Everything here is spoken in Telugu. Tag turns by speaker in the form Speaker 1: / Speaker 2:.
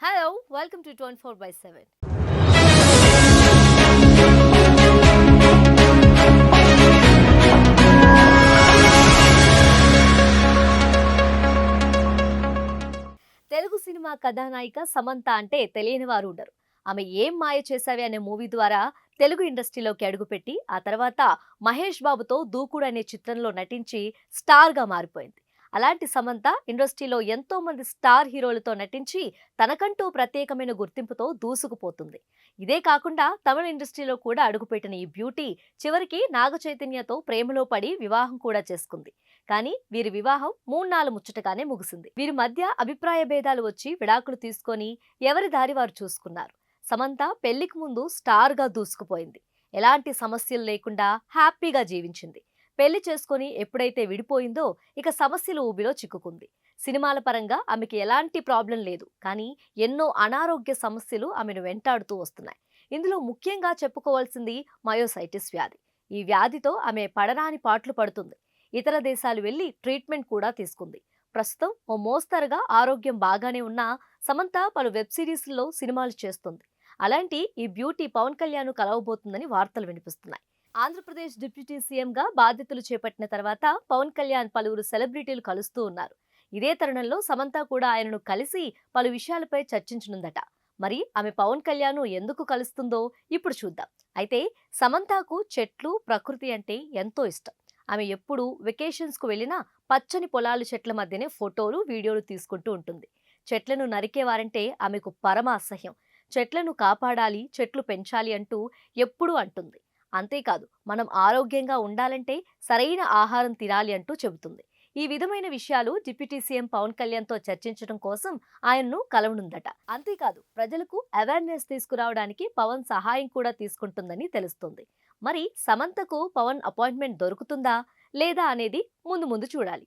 Speaker 1: Hello welcome to twenty four by seven Telugu cinema కథానాయిక సమంత అంటే తెలియని వారు ఉండరు ఆమె ఏం మాయ చేశావి అనే మూవీ ద్వారా తెలుగు ఇండస్ట్రీలోకి అడుగుపెట్టి ఆ తర్వాత మహేష్ బాబుతో దూకుడు అనే చిత్రంలో నటించి స్టార్గా మారిపోయింది. అలాంటి సమంత ఇండస్ట్రీలో ఎంతో మంది స్టార్ హీరోలతో నటించి తనకంటూ ప్రత్యేకమైన గుర్తింపుతో దూసుకుపోతుంది. ఇదే కాకుండా తమిళ ఇండస్ట్రీలో కూడా అడుగుపెట్టిన ఈ బ్యూటీ చివరికి నాగ చైతన్యతో ప్రేమలో పడి వివాహం కూడా చేసుకుంది. కానీ వీరి వివాహం మూడు ముచ్చటగానే ముగిసింది. వీరి మధ్య అభిప్రాయ భేదాలు వచ్చి విడాకులు తీసుకొని ఎవరి దారి వారు చూసుకున్నారు. సమంత పెళ్ళికి ముందు స్టార్గా దూసుకుపోయింది. ఎలాంటి సమస్యలు లేకుండా హ్యాపీగా జీవించింది. పెళ్ళి చేసుకొని ఎప్పుడైతే విడిపోయిందో ఇక సమస్యలు ఊబిలో చిక్కుకుంది. సినిమాల పరంగా ఆమెకి ఎలాంటి ప్రాబ్లం లేదు. కానీ ఎన్నో అనారోగ్య సమస్యలు ఆమెను వెంటాడుతూ వస్తున్నాయి. ఇందులో ముఖ్యంగా చెప్పుకోవాల్సింది మయోసైటిస్ వ్యాధి. ఈ వ్యాధితో ఆమె పడరాని పాట్లు పడుతుంది. ఇతర దేశాలు వెళ్ళి ట్రీట్మెంట్ కూడా తీసుకుంది. ప్రస్తుతం ఓ మోస్తరుగా ఆరోగ్యం బాగానే ఉన్నా సమంత పలు వెబ్ సిరీస్లలో సినిమాలు చేస్తుంది. అలాంటి ఈ బ్యూటీ పవన్ కళ్యాణ్ కలవబోతుందని వార్తలు వినిపిస్తున్నాయి. ఆంధ్రప్రదేశ్ డిప్యూటీ సీఎంగా బాధ్యతలు చేపట్టిన తర్వాత పవన్ కళ్యాణ్ పలువురు సెలబ్రిటీలు కలుస్తూ ఉన్నారు. ఇదే తరుణంలో సమంత కూడా ఆయనను కలిసి పలు విషయాలపై చర్చించనుందట. మరి ఆమె పవన్ కళ్యాణ్ ఎందుకు కలుస్తుందో ఇప్పుడు చూద్దాం. అయితే సమంతకు చెట్లు ప్రకృతి అంటే ఎంతో ఇష్టం. ఆమె ఎప్పుడు వెకేషన్స్కు వెళ్ళినా పచ్చని పొలాలు చెట్ల మధ్యనే ఫోటోలు వీడియోలు తీసుకుంటూ ఉంటుంది. చెట్లను నరికేవారంటే ఆమెకు పరమ అసహ్యం చెట్లను కాపాడాలి చెట్లు పెంచాలి అంటూ ఎప్పుడూ అంటుంది. అంతేకాదు మనం ఆరోగ్యంగా ఉండాలంటే సరైన ఆహారం తినాలి అంటూ చెబుతుంది. ఈ విధమైన విషయాలు డిప్యూటీ సీఎం పవన్ కళ్యాణ్తో చర్చించడం కోసం ఆయన్ను కలవనుందట. అంతేకాదు ప్రజలకు అవేర్నెస్ తీసుకురావడానికి పవన్ సహాయం కూడా తీసుకుంటుందని తెలుస్తుంది. మరి సమంతకు పవన్ అపాయింట్మెంట్ దొరుకుతుందా? లేదా అనేది ముందు ముందు చూడాలి.